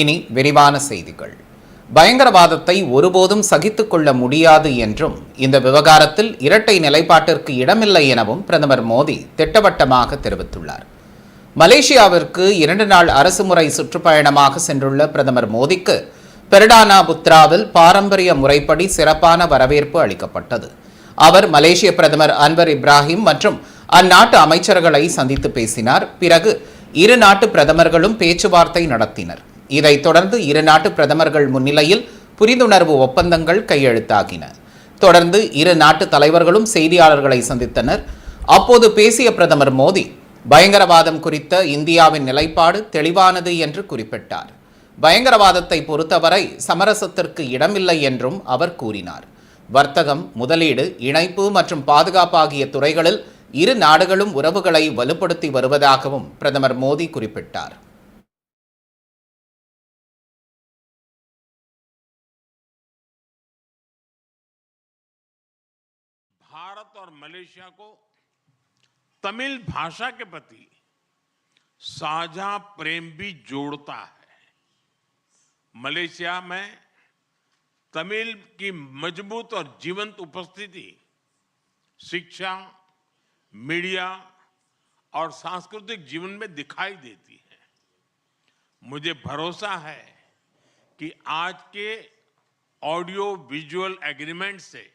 இனி விரிவான செய்திகள். பயங்கரவாதத்தை ஒருபோதும் சகித்துக் கொள்ள முடியாது என்றும் இந்த விவகாரத்தில் இரட்டை நிலைப்பாட்டிற்கு இடமில்லை எனவும் பிரதமர் மோடி திட்டவட்டமாக தெரிவித்துள்ளார். மலேசியாவிற்கு இரண்டு நாள் அரசுமுறை சுற்றுப்பயணமாக சென்றுள்ள பிரதமர் மோடிக்கு பெர்டானா புத்ராவில் பாரம்பரிய முறைப்படி சிறப்பான வரவேற்பு அளிக்கப்பட்டது. அவர் மலேசிய பிரதமர் அன்வர் இப்ராஹிம் மற்றும் அந்நாட்டு அமைச்சர்களை சந்தித்து பேசினார். பிறகு இரு நாட்டு பிரதமர்களும் பேச்சுவார்த்தை நடத்தினர். இதைத் தொடர்ந்து இரு நாட்டு பிரதமர்கள் முன்னிலையில் புரிந்துணர்வு ஒப்பந்தங்கள் கையெழுத்தாகின. தொடர்ந்து இரு நாட்டு தலைவர்களும் செய்தியாளர்களை சந்தித்தனர். அப்போது பேசிய பிரதமர் மோடி பயங்கரவாதம் குறித்த இந்தியாவின் நிலைப்பாடு தெளிவானது என்று குறிப்பிட்டார். பயங்கரவாதத்தை பொறுத்தவரை சமரசத்திற்கு இடமில்லை என்றும் அவர் கூறினார். வர்த்தகம் முதலீடு இணைப்பு மற்றும் பாதுகாப்பு ஆகிய துறைகளில் இரு நாடுகளும் உறவுகளை வலுப்படுத்தி வருவதாகவும் பிரதமர் மோடி குறிப்பிட்டார். और मलेशिया को तमिल भाषा के प्रति साझा प्रेम भी जोड़ता है। मलेशिया में तमिल की मज़बूत और जीवंत उपस्थिति, शिक्षा, मीडिया और सांस्कृतिक जीवन में दिखाई देती है। मुझे भरोसा है कि आज के ऑडियो विजुअल एग्रीमेंट से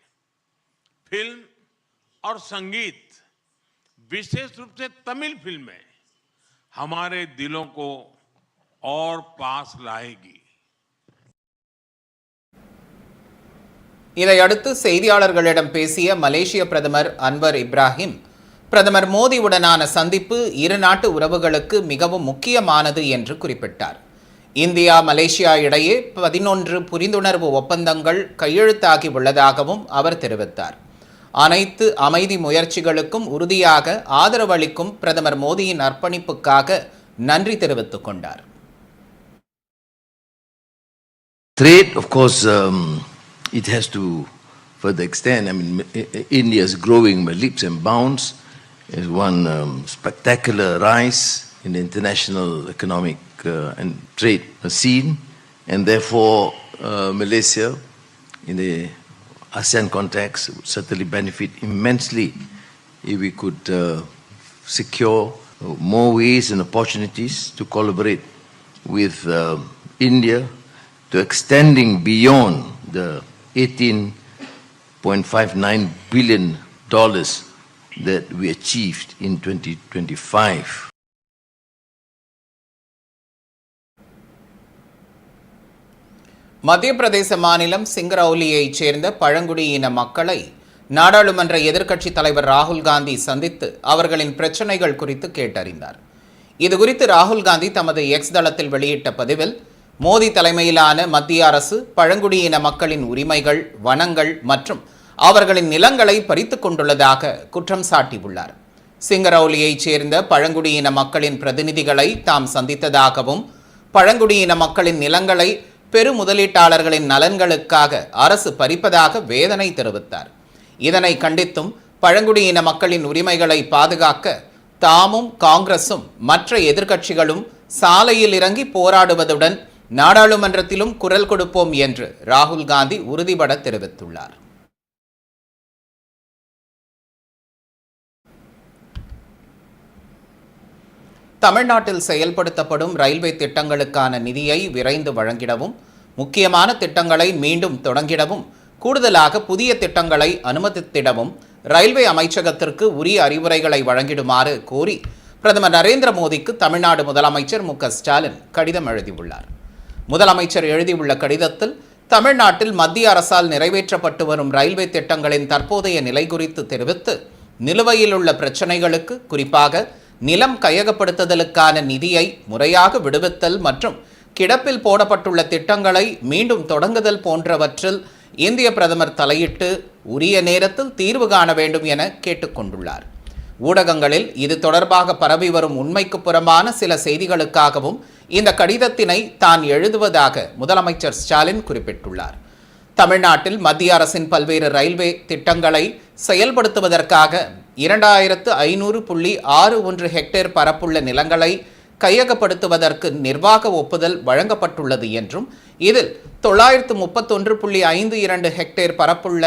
फ़िल्म और संगीत विशेष रूप से तमिल फिल्में हमारे दिलों को और पास लाएगी இதையடுத்து செய்தியாளர்களிடம் பேசிய மலேசிய பிரதமர் அன்வர் இப்ராஹிம் பிரதமர் மோடியுடனான சந்திப்பு இரு நாட்டு உறவுகளுக்கு மிகவும் முக்கியமானது என்று குறிப்பிட்டார் இந்தியா மலேசியா இடையே பதினொன்று புரிந்துணர்வு ஒப்பந்தங்கள் கையெழுத்தாகி உள்ளதாகவும் அவர் தெரிவித்தார் அனைத்து அமைதி முயற்சிகளுக்கும் உறுதியாக ஆதரவளிக்கும் பிரதமர் மோடியின் அர்ப்பணிப்புக்காக நன்றி தெரிவித்துக் கொண்டார் Trade, of course, um, it has to further extend. I mean, India is growing by leaps and bounds. It's one um, spectacular rise in the international economic uh, and trade scene, and therefore, uh, Malaysia, in the ASEAN context, would certainly benefit immensely if we could uh, secure more ways and opportunities to collaborate with uh, India to extending beyond the 18.59 billion dollars that we achieved in 2025. மத்திய பிரதேச மாநிலம் சிங்கரௌலியைச் சேர்ந்த பழங்குடியின மக்களை நாடாளுமன்ற எதிர்க்கட்சித் தலைவர் ராகுல் காந்தி சந்தித்து அவர்களின் பிரச்சனைகள் குறித்து கேட்டறிந்தார். இதுகுறித்து ராகுல் காந்தி தமது எக்ஸ் தளத்தில் வெளியிட்ட பதிவில் மோடி தலைமையிலான மத்திய அரசு பழங்குடியின மக்களின் உரிமைகள் வனங்கள் மற்றும் அவர்களின் நிலங்களை பறித்து கொண்டுள்ளதாக குற்றம் சாட்டியுள்ளார். சிங்கரௌலியைச் சேர்ந்த பழங்குடியின மக்களின் பிரதிநிதிகளை தாம் சந்தித்ததாகவும் பழங்குடியின மக்களின் நிலங்களை பெரு முதலீட்டாளர்களின் நலன்களுக்காக அரசு பறிப்பதாக வேதனை தெரிவித்தார். இதனை கண்டித்தும் பழங்குடியின மக்களின் உரிமைகளை பாதுகாக்க தாமும் காங்கிரசும் மற்ற எதிர்க்கட்சிகளும் சாலையில் இறங்கி போராடுவதுடன் நாடாளுமன்றத்திலும் குரல் கொடுப்போம் என்று ராகுல் காந்தி உறுதிபட தெரிவித்துள்ளார். தமிழ்நாட்டில் செயல்படுத்தப்படும் ரயில்வே திட்டங்களுக்கான நிதியை விரைந்து வழங்கிடவும் முக்கியமான திட்டங்களை மீண்டும் தொடங்கிடவும் கூடுதலாக புதிய திட்டங்களை அனுமதித்திடவும் ரயில்வே அமைச்சகத்திற்கு உரிய அறிவுரைகளை வழங்கிடுமாறு கோரி பிரதமர் நரேந்திர மோடிக்கு தமிழ்நாடு முதலமைச்சர் மு ஸ்டாலின் கடிதம் எழுதியுள்ளார். முதலமைச்சர் எழுதியுள்ள கடிதத்தில் தமிழ்நாட்டில் மத்திய அரசால் நிறைவேற்றப்பட்டு வரும் ரயில்வே திட்டங்களின் தற்போதைய நிலை குறித்து தெரிவித்து நிலுவையில் உள்ள பிரச்சனைகளுக்கு குறிப்பாக நிலம் கையகப்படுத்துதலுக்கான நிதியை முறையாக விடுவித்தல் மற்றும் கிடப்பில் போடப்பட்டுள்ள திட்டங்களை மீண்டும் தொடங்குதல் போன்றவற்றில் இந்திய பிரதமர் தலையிட்டு உரிய நேரத்தில் தீர்வு காண வேண்டும் என கேட்டுக்கொண்டுள்ளார் ஊடகங்களில் இது தொடர்பாக பரவி வரும் உண்மைக்கு புறம்பான சில செய்திகளுக்காகவும் இந்த கடிதத்தினை தான் எழுதுவதாக முதலமைச்சர் ஸ்டாலின் குறிப்பிட்டுள்ளார். தமிழ்நாட்டில் மத்திய அரசின் பல்வேறு ரயில்வே திட்டங்களை செயல்படுத்துவதற்காக இரண்டாயிரத்து ஐநூறு புள்ளி ஆறு ஒன்று ஹெக்டேர் பரப்புள்ள நிலங்களை கையகப்படுத்துவதற்கு நிர்வாக ஒப்புதல் வழங்கப்பட்டுள்ளது என்றும் இதில் தொள்ளாயிரத்து முப்பத்தொன்று புள்ளி ஐந்து இரண்டு ஹெக்டேர் பரப்புள்ள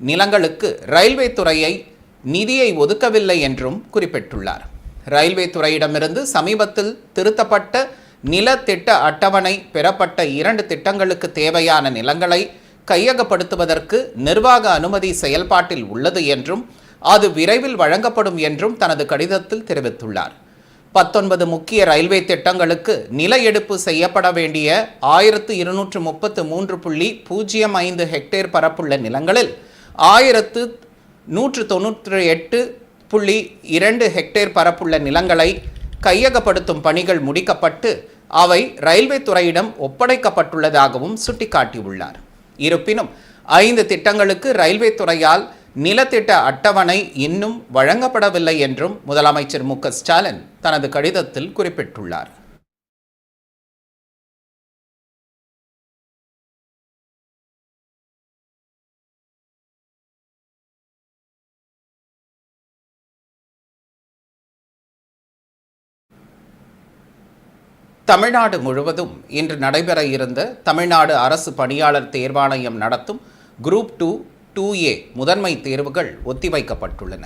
நிலங்களுக்கு ரயில்வே துறையை நிதியை ஒதுக்கவில்லை என்றும் குறிப்பிட்டுள்ளார். ரயில்வே துறையிடமிருந்து சமீபத்தில் திருத்தப்பட்ட நில திட்ட அட்டவணை பெறப்பட்ட இரண்டு திட்டங்களுக்கு தேவையான நிலங்களை கையகப்படுத்துவதற்கு நிர்வாக அனுமதி செயல்பாட்டில் உள்ளது என்றும் அது விரைவில் வழங்கப்படும் என்றும் தனது கடிதத்தில் தெரிவித்துள்ளார். பத்தொன்பது முக்கிய ரயில்வே திட்டங்களுக்கு நில எடுப்பு செய்யப்பட வேண்டிய ஆயிரத்து இருநூற்று முப்பத்து மூன்று புள்ளி பூஜ்ஜியம் ஐந்து ஹெக்டேர் பரப்புள்ள நிலங்களில் ஆயிரத்து நூற்று தொன்னூற்றி எட்டு புள்ளி இரண்டு ஹெக்டேர் பரப்புள்ள நிலங்களை கையகப்படுத்தும் பணிகள் முடிக்கப்பட்டு அவை ரயில்வே துறையிடம் ஒப்படைக்கப்பட்டுள்ளதாகவும் சுட்டிக்காட்டியுள்ளார். இருப்பினும் ஐந்து திட்டங்களுக்கு ரயில்வே துறையால் நிலத்திட்ட அட்டவணை இன்னும் வழங்கப்படவில்லை என்றும் முதலமைச்சர் மு ஸ்டாலின் தனது கடிதத்தில் குறிப்பிட்டுள்ளார். தமிழ்நாடு முழுவதும் இன்று நடைபெற இருந்த தமிழ்நாடு அரசு பணியாளர் தேர்வாணையம் நடத்தும் குரூப் டூ டூ ஏ முதன்மை தேர்வுகள் ஒத்திவைக்கப்பட்டுள்ளன.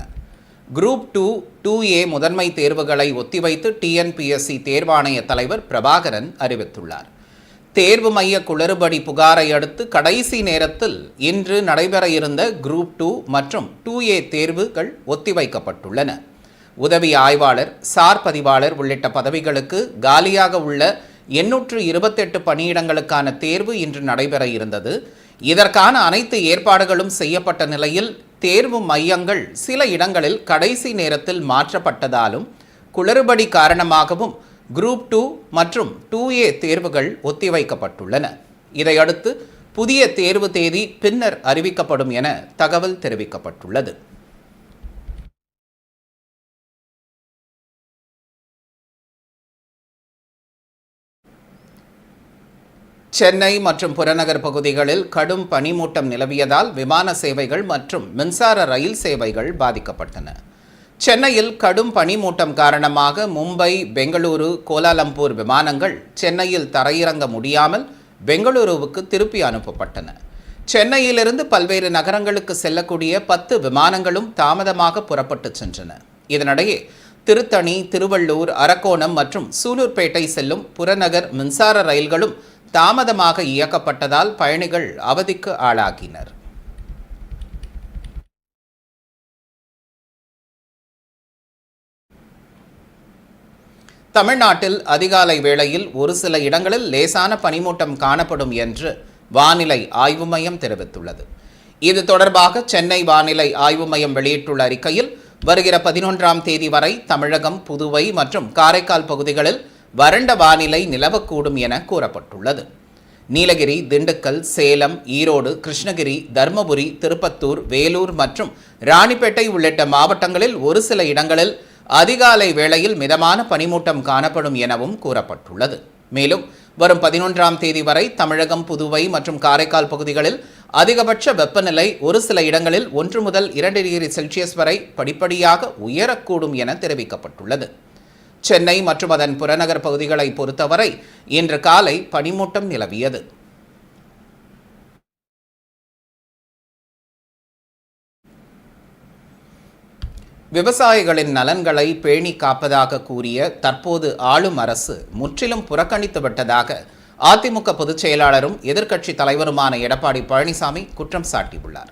குரூப் டூ டூ ஏ முதன்மை தேர்வுகளை ஒத்திவைத்து டிஎன்பிஎஸ்சி தேர்வாணைய தலைவர் பிரபாகரன் அறிவித்துள்ளார். தேர்வு மைய குளறுபடி புகாரை அடுத்து கடைசி நேரத்தில் இன்று நடைபெற இருந்த குரூப் டூ மற்றும் டூ ஏ தேர்வுகள் ஒத்திவைக்கப்பட்டுள்ளன. உதவி ஆய்வாளர் சார் பதிவாளர் உள்ளிட்ட பதவிகளுக்கு காலியாக உள்ள எண்ணூற்று இருபத்தெட்டு பணியிடங்களுக்கான தேர்வு இன்று நடைபெற இருந்தது. இதற்கான அனைத்து ஏற்பாடுகளும் செய்யப்பட்ட நிலையில் தேர்வு மையங்கள் சில இடங்களில் கடைசி நேரத்தில் மாற்றப்பட்டதாலும் குளறுபடி காரணமாகவும் குரூப் டூ மற்றும் டூ ஏ தேர்வுகள் ஒத்திவைக்கப்பட்டுள்ளன. இதையடுத்து புதிய தேர்வு தேதி பின்னர் அறிவிக்கப்படும் என தகவல் தெரிவிக்கப்பட்டுள்ளது. சென்னை மற்றும் புறநகர் பகுதிகளில் கடும் பனிமூட்டம் நிலவியதால் விமான சேவைகள் மற்றும் மின்சார ரயில் சேவைகள் பாதிக்கப்பட்டன. சென்னையில் கடும் பனிமூட்டம் காரணமாக மும்பை பெங்களூரு கோலாலம்பூர் விமானங்கள் சென்னையில் தரையிறங்க முடியாமல் பெங்களூருவுக்கு திருப்பி அனுப்பப்பட்டன. சென்னையிலிருந்து பல்வேறு நகரங்களுக்கு செல்லக்கூடிய பத்து விமானங்களும் தாமதமாக புறப்பட்டு சென்றன. இதனிடையே திருத்தணி திருவள்ளூர் அரக்கோணம் மற்றும் சூலூர்பேட்டை செல்லும் புறநகர் மின்சார ரயில்களும் தாமதமாக இயக்கப்பட்டதால் பயணிகள் அவதிக்கு ஆளாகினர். தமிழ்நாட்டில் அதிகாலை வேளையில் ஒரு சில இடங்களில் லேசான பனிமூட்டம் காணப்படும் என்று வானிலை ஆய்வு மையம் தெரிவித்துள்ளது. இது தொடர்பாக சென்னை வானிலை ஆய்வு மையம் வெளியிட்டுள்ள அறிக்கையில் வருகிற பதினொன்றாம் தேதி வரை தமிழகம் புதுவை மற்றும் காரைக்கால் பகுதிகளில் வறண்ட வானிலை நிலவக்கூடும் என கூறப்பட்டுள்ளது. நீலகிரி திண்டுக்கல் சேலம் ஈரோடு கிருஷ்ணகிரி தருமபுரி திருப்பத்தூர் வேலூர் மற்றும் ராணிப்பேட்டை உள்ளிட்ட மாவட்டங்களில் ஒரு சில இடங்களில் அதிகாலை வேளையில் மிதமான பனிமூட்டம் காணப்படும் எனவும் கூறப்பட்டுள்ளது. மேலும் வரும் பதினொன்றாம் தேதி வரை தமிழகம் புதுவை மற்றும் காரைக்கால் பகுதிகளில் அதிகபட்ச வெப்பநிலை ஒரு சில இடங்களில் ஒன்று முதல் இரண்டு டிகிரி செல்சியஸ் வரை படிப்படியாக உயரக்கூடும் என தெரிவிக்கப்பட்டுள்ளது. சென்னை மற்றும் அதன் புறநகர் பகுதிகளை பொறுத்தவரை இன்று காலை பனிமூட்டம் நிலவியது. விவசாயிகளின் நலன்களை பேணி காப்பதாக கூறிய தற்போது ஆளும் அரசு முற்றிலும் புறக்கணித்து விட்டதாக அதிமுக பொதுச் செயலாளரும் எதிர்க்கட்சி தலைவருமான எடப்பாடி பழனிசாமி குற்றம் சாட்டியுள்ளார்.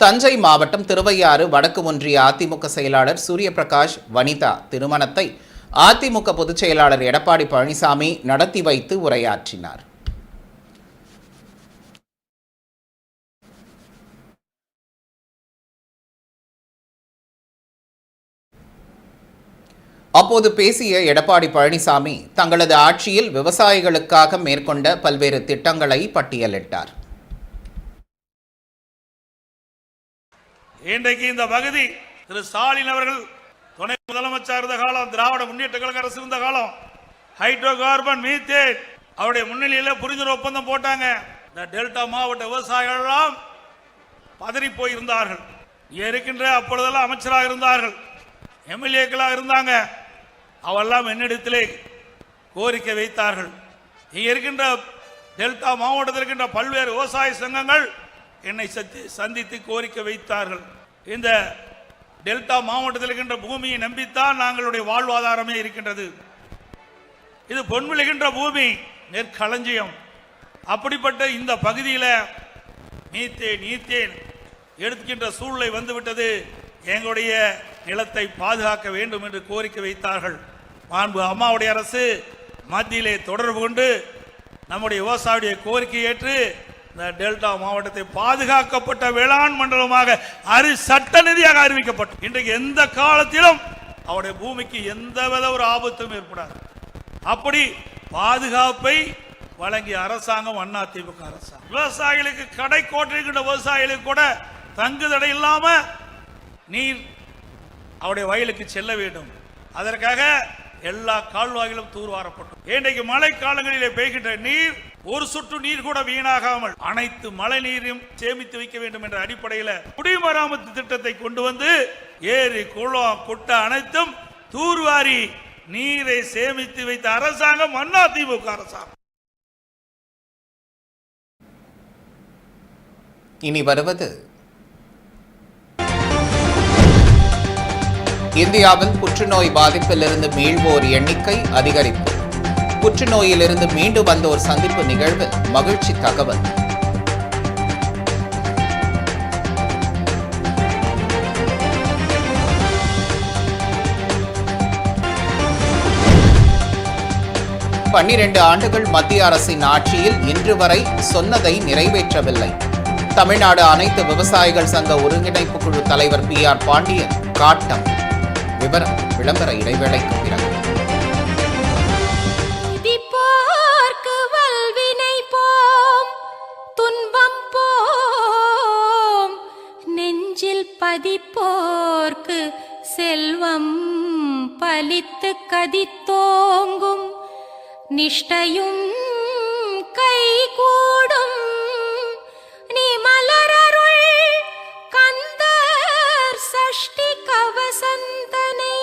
தஞ்சை மாவட்டம் திருவையாறு வடக்கு ஒன்றிய அதிமுக செயலாளர் சூரியபிரகாஷ் வனிதா திருமணத்தை அதிமுக பொதுச் செயலாளர் எடப்பாடி பழனிசாமி நடத்தி வைத்து உரையாற்றினார். அப்போது பேசிய எடப்பாடி பழனிசாமி தங்களது ஆட்சியில் விவசாயிகளுக்காக மேற்கொண்ட பல்வேறு திட்டங்களை பட்டியலிட்டார். இன்றைக்கு இந்த பகுதி திரு ஸ்டாலின் அவர்கள் துணை முதலமைச்சர் இருந்த காலம் திராவிட முன்னேற்ற கழக அரசு இருந்த காலம். Hydrocarbon methane. அவருடைய முன்னிலையில் புரிந்துணர்வு ஒப்பந்தம் போட்டாங்க. இந்த டெல்டா மாவட்ட விவசாயிகள் எல்லாம் பதறி போயிருந்தார்கள். இங்கே இருக்கின்ற அப்பொழுதெல்லாம் அமைச்சராக இருந்தார்கள். எம்எல்ஏக்களாக இருந்தாங்க. அவெல்லாம் என்னிடத்திலே கோரிக்கை வைத்தார்கள். இங்கே இருக்கின்ற டெல்டா மாவட்டத்தில் இருக்கின்ற பல்வேறு விவசாய சங்கங்கள் என்னை சத்தி சந்தித்து கோரிக்கை வைத்தார்கள். இந்த டெல்டா மாவட்டத்தில் இருக்கின்ற பூமியை நம்பித்தான் நாங்களுடைய வாழ்வாதாரமே இருக்கின்றது. இது பொன் விளைகின்ற பூமி நெற்களஞ்சியம். அப்படிப்பட்ட இந்த பகுதியில் நீத்தேன் நீத்தேன் எடுக்கின்ற சூழ்நிலை வந்துவிட்டது. எங்களுடைய நிலத்தை பாதுகாக்க வேண்டும் என்று கோரிக்கை வைத்தார்கள். மாண்பு அம்மாவுடைய அரசு மத்தியிலே தொடர்பு கொண்டு நம்முடைய விவசாயியுடைய கோரிக்கை ஏற்று இந்த டெல்டா மாவட்டத்தை பாதுகாக்கப்பட்ட வேளாண் மண்டலமாக அறி சட்ட நிதியாக அறிவிக்கப்பட்டது இன்றைக்கு எந்த காலத்திலும் அவருடைய பூமிக்கு எந்தவித ஒரு ஆபத்தும் ஏற்படாது. அப்படி பாதுகாப்பை வழங்கிய அரசாங்கம் அண்ணா திமுக அரசாங்கம். விவசாயிகளுக்கு கடை கோட்டிருக்கின்ற விவசாயிகளுக்கு கூட தங்கு தடை இல்லாம நீர் அவருடைய வயலுக்கு செல்ல வேண்டும். அதற்காக எல்லா கால்வாய்களும் தூர்வாரப்பட்டது இன்றைக்கு மழை காலங்களிலே பெய்கின்ற நீர் ஒரு சொட்டு நீர் கூட வீணாகாமல் அனைத்து மழை நீரையும் சேமித்து வைக்க வேண்டும் என்ற அடிப்படையில் குடிமராமத்து திட்டத்தை கொண்டு வந்து ஏரி குளம் குட்டை அனைத்தும் தூர்வாரி நீரை சேமித்து வைத்த அரசாங்கம் அண்ணா திமுக அரசாங்கம். இனி வருவது இந்தியாவில் புற்றுநோய் பாதிப்பிலிருந்து மீள்வோர் எண்ணிக்கை அதிகரிப்பு. புற்றுநோயிலிருந்து மீண்டு வந்தோர் சந்திப்பு நிகழ்வு மகிழ்ச்சி தகவல். பன்னிரண்டு ஆண்டுகள் மத்திய அரசின் ஆட்சியில் இன்று வரை சொன்னதை நிறைவேற்றவில்லை. தமிழ்நாடு அனைத்து விவசாயிகள் சங்க ஒருங்கிணைப்பு குழு தலைவர் பி ஆர் பாண்டியன் காட்டம். விவரம் விளம்பர இடைவேளைக்கு பிறகு. பதிப்போர்க்கு செல்வம் பலித்து கதித்தோங்கும். நிஷ்டையும் கைகூடும். நீ மலரருள் கந்தர் சஷ்டி கவசந்தனை.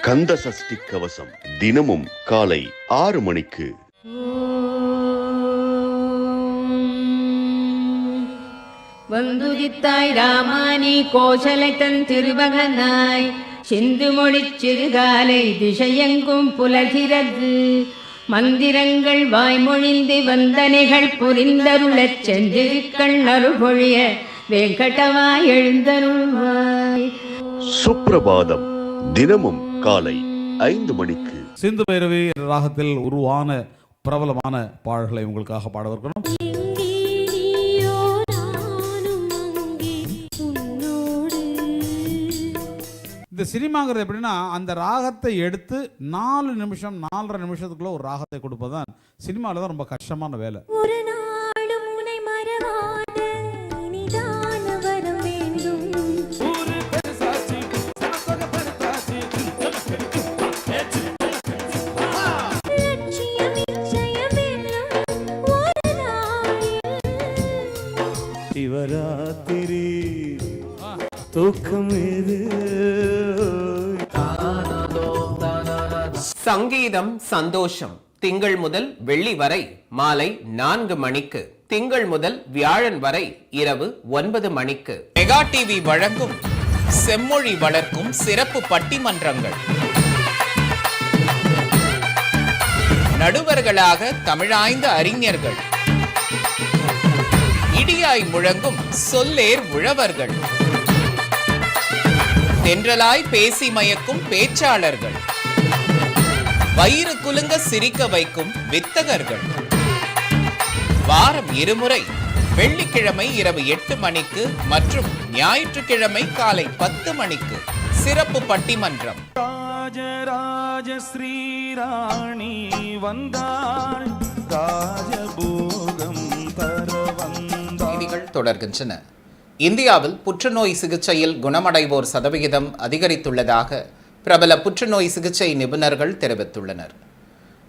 கந்த சஷ்டி கவசம் தினமும் காலை ஆறு மணிக்கு வந்துதித்தாய் ராமானி கோசலை தன் திருமகனாய் சிந்து மொழிச் சிறுகாலை திசையெங்கும் புலகிறது மந்திரங்கள் வாய்மொழிந்து வந்தனைகள் புரிந்தருளச் சென்றிருக்கள் அருள்பொழிய வெங்கடவாய் எழுந்தருள்வாய். சுப்பிரபாதம் தினமும் காலை ஐந்து மணிக்கு. சிந்து பைரவி ராகத்தில் உருவான பிரபலமான பாடல்களை உங்களுக்காக பாடவிருக்கிறோம். இந்த சினிமாங்கிறது எப்படின்னா அந்த ராகத்தை எடுத்து நாலு நிமிஷம் நாலரை நிமிஷத்துக்குள்ள ஒரு ராகத்தை கொடுப்பது தான் சினிமாவில் தான் ரொம்ப கஷ்டமான வேலை. ஒரு தூக்கம் இது. சங்கீதம் சந்தோஷம். திங்கள் முதல் வெள்ளி வரை மாலை நான்கு மணிக்கு. திங்கள் முதல் வியாழன் வரை இரவு ஒன்பது மணிக்கு. மெகா டிவி வழங்கும் செம்மொழி வளர்க்கும் சிறப்பு பட்டிமன்றங்கள். நடுவர்களாக தமிழாய்ந்த அறிஞர்கள். இடியாய் முழங்கும் சொல்லேர் உழவர்கள். தென்றலாய் பேசி மயக்கும் பேச்சாளர்கள். வயிறு குலுங்க சிரிக்க வைக்கும் வித்தகர்கள். வாரம் இருமுறை வெள்ளிக்கிழமை இரவு எட்டு மணிக்கு மற்றும் ஞாயிற்றுக்கிழமை காலை பத்து மணிக்கு சிறப்பு பட்டிமன்றம். ராஜராஜ ஸ்ரீராணி வந்தாள். ராஜபோகம் தர வந்தாள். தொடர்கின்றன. இந்தியாவில் புற்றுநோய் சிகிச்சையில் குணமடைவோர் சதவிகிதம் அதிகரித்துள்ளதாக பிரபல புற்றுநோய் சிகிச்சை நிபுணர்கள் தெரிவித்துள்ளனர்.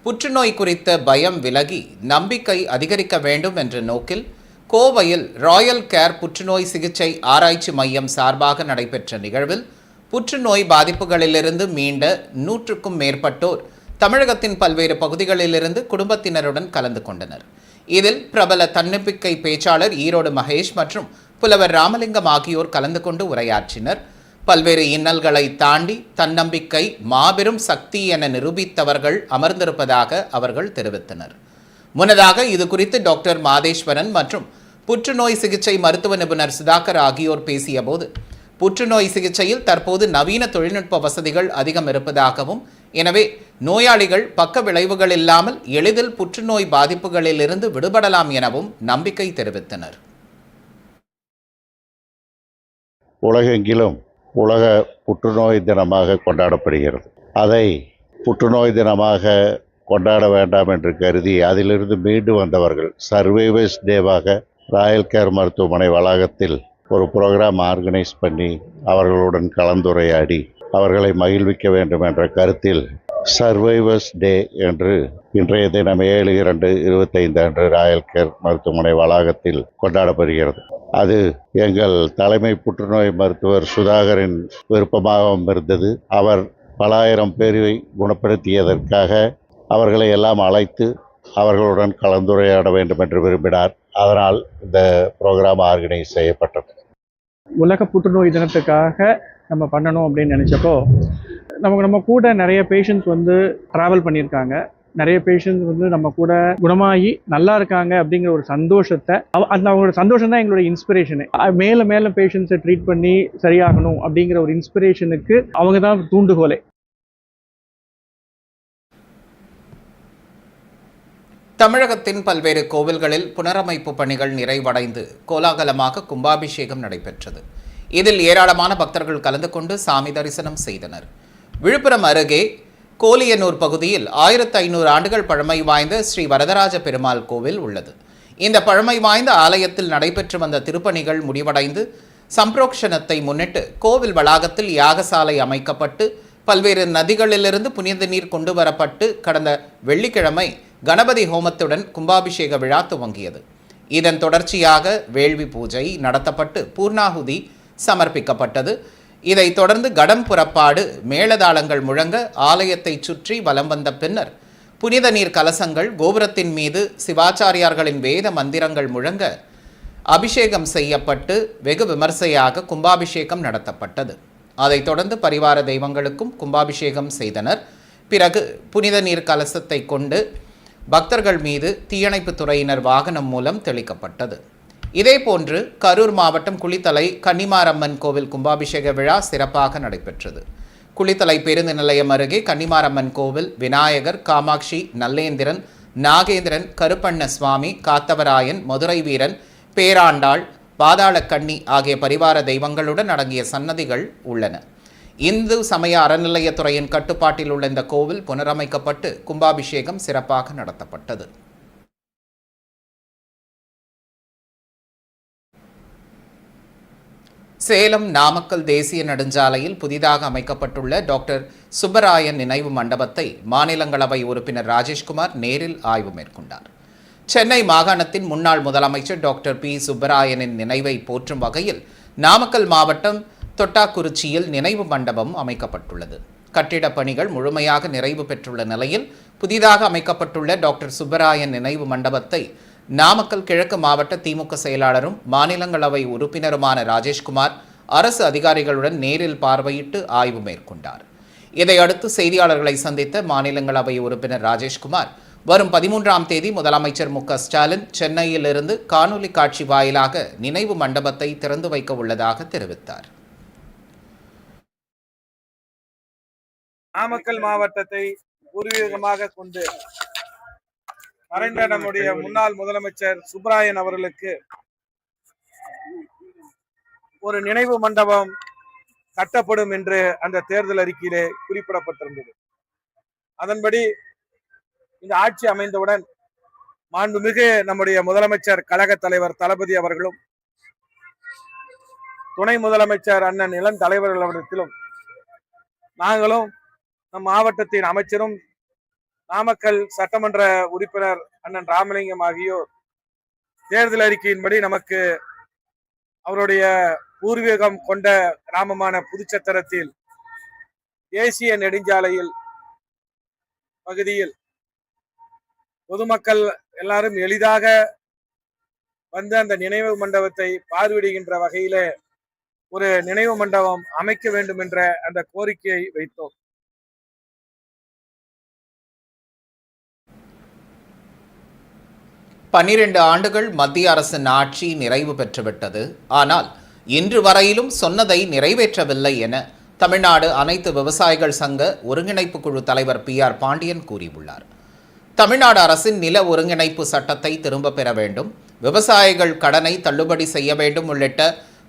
புற்றுநோய் குறித்த பயம் விலகி நம்பிக்கை அதிகரிக்க வேண்டும் என்ற நோக்கில் கோவையில் ராயல் கேர் புற்றுநோய் சிகிச்சை ஆராய்ச்சி மையம் சார்பாக நடைபெற்ற நிகழ்வில் புற்றுநோய் பாதிப்புகளிலிருந்து மீண்ட நூற்றுக்கும் மேற்பட்டோர் தமிழகத்தின் பல்வேறு பகுதிகளிலிருந்து குடும்பத்தினருடன் கலந்து கொண்டனர். இதில் பிரபல தன்னம்பிக்கை பேச்சாளர் ஈரோடு மகேஷ் மற்றும் புலவர் ராமலிங்கம் ஆகியோர் கலந்து கொண்டு உரையாற்றினர். பல்வேறு இன்னல்களை தாண்டி தன்னம்பிக்கை மாபெரும் சக்தி என நிரூபித்தவர்கள் அமர்ந்திருப்பதாக அவர்கள் தெரிவித்தனர். முன்னதாக இது குறித்து டாக்டர் மாதேஸ்வரன் மற்றும் புற்றுநோய் சிகிச்சை மருத்துவ நிபுணர் சுதாகர் ஆகியோர் பேசியபோது புற்றுநோய் சிகிச்சையில் தற்போது நவீன தொழில்நுட்ப வசதிகள் அதிகம் இருப்பதாகவும் எனவே நோயாளிகள் பக்க விளைவுகள் இல்லாமல் எளிதில் புற்றுநோய் பாதிப்புகளிலிருந்து விடுபடலாம் எனவும் நம்பிக்கை தெரிவித்தனர். உலகெங்கிலும் உலக புற்றுநோய் தினமாக கொண்டாடப்படுகிறது. அதை புற்றுநோய் தினமாக கொண்டாட வேண்டாம் என்று கருதி அதிலிருந்து மீண்டு வந்தவர்கள் சர்வைவர்ஸ் டேவாக ராயல் கேர் மருத்துவமனை வளாகத்தில் ஒரு ப்ரோக்ராம் ஆர்கனைஸ் பண்ணி அவர்களுடன் கலந்துரையாடி அவர்களை மகிழ்விக்க வேண்டும் என்ற கருத்தில் சர்வைவர்ஸ் டே என்று இன்றைய தினம் ஏழு இரண்டு இருபத்தைந்து அன்று ராயல் கேர் மருத்துவமனை வளாகத்தில் கொண்டாடப்படுகிறது. அது எங்கள் தலைமை புற்றுநோய் மருத்துவர் சுதாகரின் விருப்பமாகவும் இருந்தது. அவர் பலாயிரம் பேரை குணப்படுத்தியதற்காக அவர்களை எல்லாம் அழைத்து அவர்களுடன் கலந்துரையாட வேண்டும் என்று விரும்பினார். அதனால் இந்த ப்ரோக்ராம் ஆர்கனைஸ் செய்யப்பட்டது. உலக புற்றுநோய் தினத்துக்காக நம்ம பண்ணணும் அப்படின்னு நினச்சப்போ நமக்கு நம்ம கூட நிறைய பேஷண்ட்ஸ் வந்து ட்ராவல் பண்ணியிருக்காங்க. நிறைய பேஷண்ட்ஸ் வந்து நம்ம கூட குணமாகி நல்லா இருக்காங்க அப்படிங்கிற ஒரு சந்தோஷத்தை அவ- அந்த அவங்களோட சந்தோஷம் தான் எங்களோட இன்ஸ்பிரேஷனு மேலே மேலே பேஷண்ட்ஸை ட்ரீட் பண்ணி சரியாகணும் அப்படிங்கிற ஒரு இன்ஸ்பிரேஷனுக்கு அவங்க தான் தூண்டுகோலே. தமிழகத்தின் பல்வேறு கோவில்களில் புனரமைப்பு பணிகள் நிறைவடைந்து கோலாகலமாக கும்பாபிஷேகம் நடைபெற்றது. இதில் ஏராளமான பக்தர்கள் கலந்து கொண்டு சாமி தரிசனம் செய்தனர். விழுப்புரம் அருகே கோலியனூர் பகுதியில் ஆயிரத்து ஐநூறு ஆண்டுகள் பழமை வாய்ந்த ஸ்ரீ வரதராஜ பெருமாள் கோவில் உள்ளது. இந்த பழமை வாய்ந்த ஆலயத்தில் நடைபெற்று வந்த திருப்பணிகள் முடிவடைந்து சம்பிரோக்ஷணத்தை முன்னிட்டு கோவில் வளாகத்தில் யாகசாலை அமைக்கப்பட்டு பல்வேறு நதிகளிலிருந்து புனித நீர் கொண்டு வரப்பட்டு கடந்த வெள்ளிக்கிழமை கணபதி ஹோமத்துடன் கும்பாபிஷேக விழா துவங்கியது. இதன் தொடர்ச்சியாக வேள்வி பூஜை நடத்தப்பட்டு பூர்ணாகுதி சமர்ப்பிக்கப்பட்டது. இதைத் தொடர்ந்து கடம் புறப்பாடு மேளதாளங்கள் முழங்க ஆலயத்தைச் சுற்றி வலம் வந்த பின்னர் புனித நீர் கலசங்கள் கோபுரத்தின் மீது சிவாச்சாரியார்களின் வேத மந்திரங்கள் முழங்க அபிஷேகம் செய்யப்பட்டு வெகு விமர்சையாக கும்பாபிஷேகம் நடத்தப்பட்டது. அதைத் தொடர்ந்து பரிவார தெய்வங்களுக்கும் கும்பாபிஷேகம் செய்தனர். பிறகு புனித நீர் கலசத்தை கொண்டு பக்தர்கள் மீது தீயணைப்புத் துறையினர் வாகனம் மூலம் தெளிக்கப்பட்டது. இதேபோன்று கரூர் மாவட்டம் குளித்தலை கன்னிமாரம்மன் கோவில் கும்பாபிஷேக விழா சிறப்பாக நடைபெற்றது. குளித்தலை பேருந்து நிலையம் அருகே கன்னிமாரம்மன் கோவில் விநாயகர் காமாட்சி நல்லேந்திரன் நாகேந்திரன் கருப்பண்ண சுவாமி காத்தவராயன் மதுரை வீரன் பேராண்டாள் பாதாள ஆகிய பரிவார தெய்வங்களுடன் அடங்கிய சன்னதிகள் உள்ளன. இந்து சமய அறநிலையத்துறையின் கட்டுப்பாட்டில் உள்ள இந்த கோவில் புனரமைக்கப்பட்டு கும்பாபிஷேகம் சிறப்பாக நடத்தப்பட்டது. சேலம் நாமக்கல் தேசிய நெடுஞ்சாலையில் புதிதாக அமைக்கப்பட்டுள்ள டாக்டர் சுப்பராயன் நினைவு மண்டபத்தை மாநிலங்களவை உறுப்பினர் ராஜேஷ்குமார் நேரில் ஆய்வு மேற்கொண்டார். சென்னை மாகாணத்தின் முன்னாள் முதலமைச்சர் டாக்டர் பி. சுப்பராயனின் நினைவை போற்றும் வகையில் நாமக்கல் மாவட்டம் தொட்டாக்குறிச்சியில் நினைவு மண்டபம் அமைக்கப்பட்டுள்ளது. கட்டிடப் பணிகள் முழுமையாக நிறைவு பெற்றுள்ள நிலையில் புதிதாக அமைக்கப்பட்டுள்ள டாக்டர் சுப்பராயன் நினைவு மண்டபத்தை நாமக்கல் கிழக்கு மாவட்ட திமுக செயலாளரும் மாநிலங்களவை உறுப்பினருமான ராஜேஷ்குமார் அரசு அதிகாரிகளுடன் நேரில் பார்வையிட்டு ஆய்வு மேற்கொண்டார். இதையடுத்து செய்தியாளர்களை சந்தித்த மாநிலங்களவை உறுப்பினர் ராஜேஷ்குமார் வரும் பதிமூன்றாம் தேதி முதலமைச்சர் மு ஸ்டாலின் சென்னையிலிருந்து காணொலி காட்சி வாயிலாக நினைவு மண்டபத்தை திறந்து வைக்க உள்ளதாக தெரிவித்தார். நாமக்கல் மாவட்டத்தை பூர்வீகமாக கொண்டு மறைந்த நம்முடைய முன்னாள் முதலமைச்சர் சுப்ராயன் அவர்களுக்கு ஒரு நினைவு மண்டபம் கட்டப்படும் என்று அந்த தேர்தல் அறிக்கையிலே குறிப்பிடப்பட்டிருந்தது. அதன்படி இந்த ஆட்சி அமைந்தவுடன் மாண்புமிகு நம்முடைய முதலமைச்சர் கழக தலைவர் தளபதி அவர்களும் துணை முதலமைச்சர் அண்ணன் இளம் தலைவர்கள் அவரிடத்திலும் நாங்களும் நம் மாவட்டத்தின் அமைச்சரும் நாமக்கல் சட்டமன்ற உறுப்பினர் அண்ணன் ராமலிங்கம் ஆகியோர் தேர்தல் அறிக்கையின்படி நமக்கு அவருடைய பூர்வீகம் கொண்ட கிராமமான புதுச்சத்திரத்தில் தேசிய நெடுஞ்சாலையில் பகுதியில் பொதுமக்கள் எல்லாரும் எளிதாக வந்து அந்த நினைவு மண்டபத்தை பார்வையிடுகின்ற வகையிலே ஒரு நினைவு மண்டபம் அமைக்க வேண்டும் என்ற அந்த கோரிக்கையை வைத்தோம். பன்னிரண்டு ஆண்டுகள் மத்திய அரசின் ஆட்சி நிறைவு பெற்றுவிட்டது. ஆனால் இன்று வரையிலும் சொன்னதை நிறைவேற்றவில்லை என தமிழ்நாடு அனைத்து விவசாயிகள் சங்க ஒருங்கிணைப்பு குழு தலைவர் பி ஆர் பாண்டியன் கூறியுள்ளார். தமிழ்நாடு அரசின் நில ஒருங்கிணைப்பு சட்டத்தை திரும்பப் பெற வேண்டும். விவசாயிகள் கடனை தள்ளுபடி செய்ய வேண்டும் உள்ளிட்ட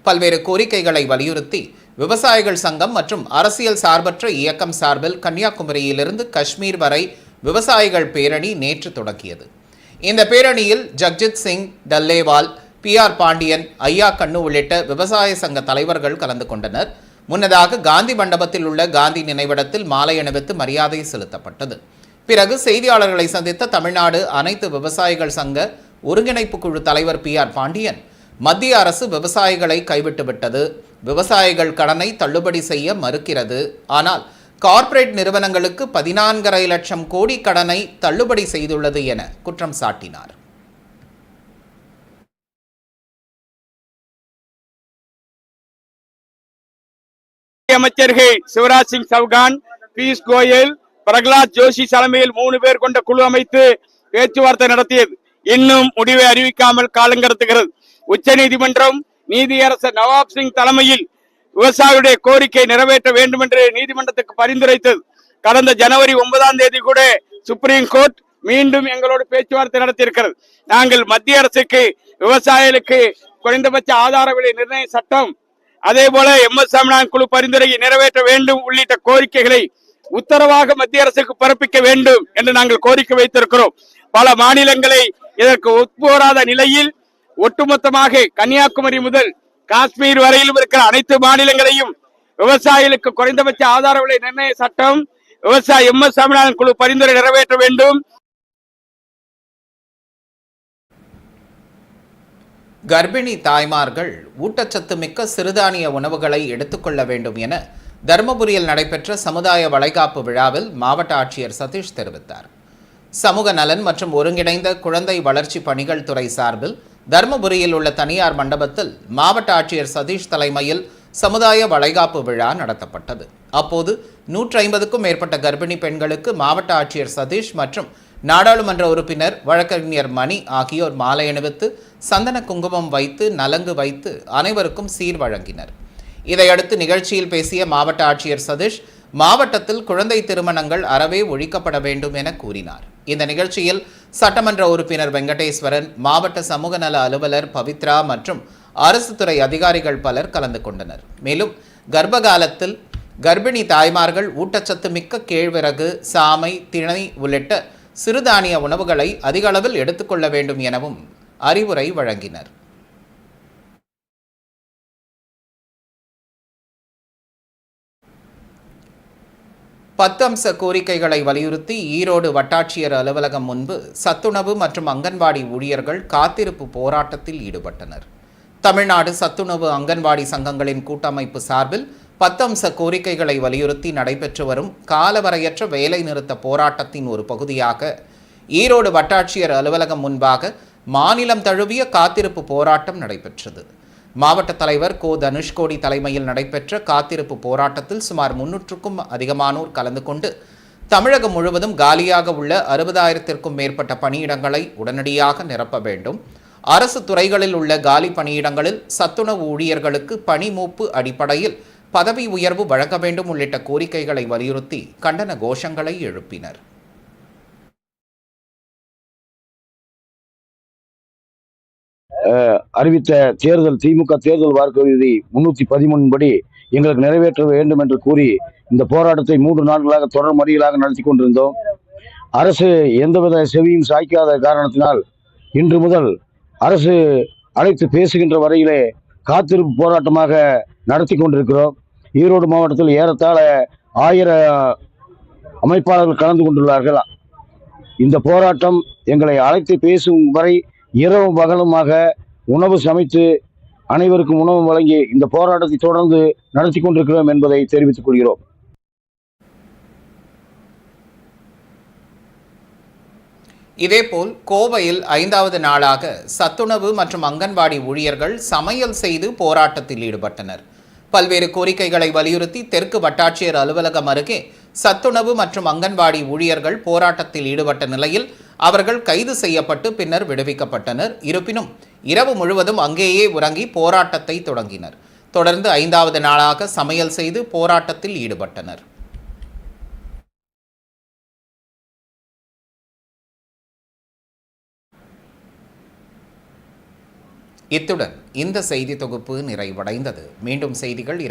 பல்வேறு கோரிக்கைகளை வலியுறுத்தி விவசாயிகள் சங்கம் மற்றும் அரசியல் சார்பற்ற இயக்கம் சார்பில் கன்னியாகுமரியிலிருந்து காஷ்மீர் வரை விவசாயிகள் பேரணி நேற்று தொடங்கியது. இந்த பேரணியில் Jagjit Singh Dallewal P R Pandian Ayyakannu உள்ளிட்ட விவசாய சங்க தலைவர்கள் கலந்து கொண்டனர். முன்னதாக காந்தி மண்டபத்தில் உள்ள காந்தி நினைவிடத்தில் மாலை அணிவித்து மரியாதை செலுத்தப்பட்டது. பிறகு செய்தியாளர்களை சந்தித்த தமிழ்நாடு அனைத்து விவசாயிகள் சங்க ஒருங்கிணைப்பு குழு தலைவர் பி ஆர் பாண்டியன் மத்திய அரசு விவசாயிகளை கைவிட்டுவிட்டது விவசாயிகள் கடனை தள்ளுபடி செய்ய மறுக்கிறது. ஆனால் கார்ப்பரேட் நிறுவனங்களுக்கு பதினான்கரை லட்சம் கோடி கடனை தள்ளுபடி செய்துள்ளது என குற்றம் சாட்டினார். அமைச்சர்கள் சிவராஜ் சிங் சவுகான் பியூஷ் கோயல் பிரகலாத் ஜோஷி தலைமையில் மூணு பேர் கொண்ட குழு அமைத்து பேச்சுவார்த்தை நடத்தியது. இன்னும் முடிவை அறிவிக்காமல் காலங்கடத்துகிறது. உச்சநீதிமன்றம் நீதியரசர் நவாப் சிங் தலைமையில் விவசாயிகளுடைய கோரிக்கை நிறைவேற்ற வேண்டும் என்று நீதிமன்றத்துக்கு பரிந்துரைத்தது. கடந்த ஜனவரி ஒன்பதாம் தேதி கூட சுப்ரீம் கோர்ட் மீண்டும் எங்களோடு பேச்சுவார்த்தை நடத்தியிருக்கிறது. நாங்கள் மத்திய அரசுக்கு விவசாயிகளுக்கு குறைந்தபட்ச ஆதார விலை நிர்ணய சட்டம் அதே போல எம் எஸ் சாமிநாதன் குழு பரிந்துரையை நிறைவேற்ற வேண்டும் உள்ளிட்ட கோரிக்கைகளை உத்தரவாக மத்திய அரசுக்கு பிறப்பிக்க வேண்டும் என்று நாங்கள் கோரிக்கை வைத்திருக்கிறோம். பல மாநிலங்களை இதற்கு ஒப்புவராத நிலையில் ஒட்டுமொத்தமாக கன்னியாகுமரி முதல் காஷ்மீர் வரையிலும் இருக்கிற அனைத்து மாநிலங்களையும் விவசாயிகளுக்கு குறைந்தபட்ச ஆதார விலை நிர்ணய சட்டம் விவசாய எம் எஸ் சாமிநாதன் குழு பரிந்துரை நிறைவேற்ற வேண்டும். கர்ப்பிணி தாய்மார்கள் ஊட்டச்சத்து மிக்க சிறுதானிய உணவுகளை எடுத்துக்கொள்ள வேண்டும் என தருமபுரியில் நடைபெற்ற சமுதாய வளைகாப்பு விழாவில் மாவட்ட ஆட்சியர் சதீஷ் தெரிவித்தார். சமூக நலன் மற்றும் ஒருங்கிணைந்த குழந்தை வளர்ச்சி பணிகள் துறை சார்பில் தருமபுரியில் உள்ள தனியார் மண்டபத்தில் மாவட்ட ஆட்சியர் சதீஷ் தலைமையில் சமுதாய வளைகாப்பு விழா நடத்தப்பட்டது. அப்போது நூற்றி ஐம்பதுக்கும் மேற்பட்ட கர்ப்பிணி பெண்களுக்கு மாவட்ட ஆட்சியர் சதீஷ் மற்றும் நாடாளுமன்ற உறுப்பினர் வழக்கறிஞர் மணி ஆகியோர் மாலை அணிவித்து சந்தன குங்குமம் வைத்து நலங்கு வைத்து அனைவருக்கும் சீர் வழங்கினர். இதையடுத்து நிகழ்ச்சியில் பேசிய மாவட்ட ஆட்சியர் சதீஷ் மாவட்டத்தில் குழந்தை திருமணங்கள் அறவே ஒழிக்கப்பட வேண்டும் என கூறினார். இந்த நிகழ்ச்சியில் சட்டமன்ற உறுப்பினர் வெங்கடேஸ்வரன் மாவட்ட சமூக நல அலுவலர் பவித்ரா மற்றும் அரசு துறை அதிகாரிகள் பலர் கலந்து கொண்டனர். மேலும் கர்ப்பகாலத்தில் கர்ப்பிணி தாய்மார்கள் ஊட்டச்சத்து மிக்க கேழ்விறகு சாமை திணை உள்ளிட்ட சிறுதானிய உணவுகளை அதிகளவில் எடுத்துக்கொள்ள வேண்டும் எனவும் அறிவுரை வழங்கினர். பத்தம்ச கோரிக்கைகளை வலியுறுத்தி ஈரோடு வட்டாட்சியர் அலுவலகம் முன்பு சத்துணவு மற்றும் அங்கன்வாடி ஊழியர்கள் காத்திருப்பு போராட்டத்தில் ஈடுபட்டனர். தமிழ்நாடு சத்துணவு அங்கன்வாடி சங்கங்களின் கூட்டமைப்பு சார்பில் பத்தம்ச கோரிக்கைகளை வலியுறுத்தி நடைபெற்று வரும் காலவரையற்ற வேலைநிறுத்த போராட்டத்தின் ஒரு பகுதியாக ஈரோடு வட்டாட்சியர் அலுவலகம் முன்பாக மாநிலம் தழுவிய காத்திருப்பு போராட்டம் நடைபெற்றது. மாவட்ட தலைவர் கோ தனுஷ்கோடி தலைமையில் நடைபெற்ற காத்திருப்பு போராட்டத்தில் சுமார் முன்னூற்றுக்கும் அதிகமானோர் கலந்து கொண்டு தமிழகம் முழுவதும் காலியாக உள்ள அறுபதாயிரத்திற்கும் மேற்பட்ட பணியிடங்களை உடனடியாக நிரப்ப வேண்டும். அரசு துறைகளில் உள்ள காலி பணியிடங்களில் சத்துணவு ஊழியர்களுக்கு பணி மூப்பு அடிப்படையில் பதவி உயர்வு வழங்க வேண்டும் உள்ளிட்ட கோரிக்கைகளை வலியுறுத்தி கண்டன கோஷங்களை எழுப்பினர். அறிவித்த தேர்தல் திமுக தேர்தல் வாக்குறுதி முன்னூத்தி பதிமூணு படி எங்களுக்கு நிறைவேற்ற வேண்டும் என்று கூறி இந்த போராட்டத்தை மூன்று நாட்களாக தொடர் மறியலாக நடத்தி கொண்டிருந்தோம். அரசு எந்தவித செவியும் சாய்க்காத காரணத்தினால் இன்று முதல் அரசு அழைத்து பேசுகின்ற வரையிலே காத்திருப்பு போராட்டமாக நடத்தி கொண்டிருக்கிறோம். ஈரோடு மாவட்டத்தில் ஏறத்தாழ ஆயிரம் அமைப்பாளர்கள் கலந்து கொண்டுள்ளார்கள். இந்த போராட்டம் எங்களை அழைத்து பேசும் வரை இரவும் பகலுமாக உணவு சமைத்து அனைவருக்கும் உணவு வழங்கி இந்த போராட்டத்தை தொடர்ந்து நடத்தி கொண்டிருக்கிறோம் என்பதை தெரிவித்துக் கொள்கிறோம். இதேபோல் கோவையில் ஐந்தாவது நாளாக சத்துணவு மற்றும் அங்கன்வாடி ஊழியர்கள் சமையல் செய்து போராட்டத்தில் ஈடுபட்டனர். பல்வேறு கோரிக்கைகளை வலியுறுத்தி தெற்கு வட்டாட்சியர் அலுவலகம் அருகே சத்துணவு மற்றும் அங்கன்வாடி ஊழியர்கள் போராட்டத்தில் ஈடுபட்ட நிலையில் அவர்கள் கைது செய்யப்பட்டு பின்னர் விடுவிக்கப்பட்டனர். இருப்பினும் இரவு முழுவதும் அங்கேயே உறங்கி போராட்டத்தை தொடங்கினர். தொடர்ந்து ஐந்தாவது நாளாக சமையல் செய்து போராட்டத்தில் ஈடுபட்டனர். இத்துடன் இந்த செய்தி தொகுப்பு நிறைவடைந்தது. மீண்டும் செய்திகள்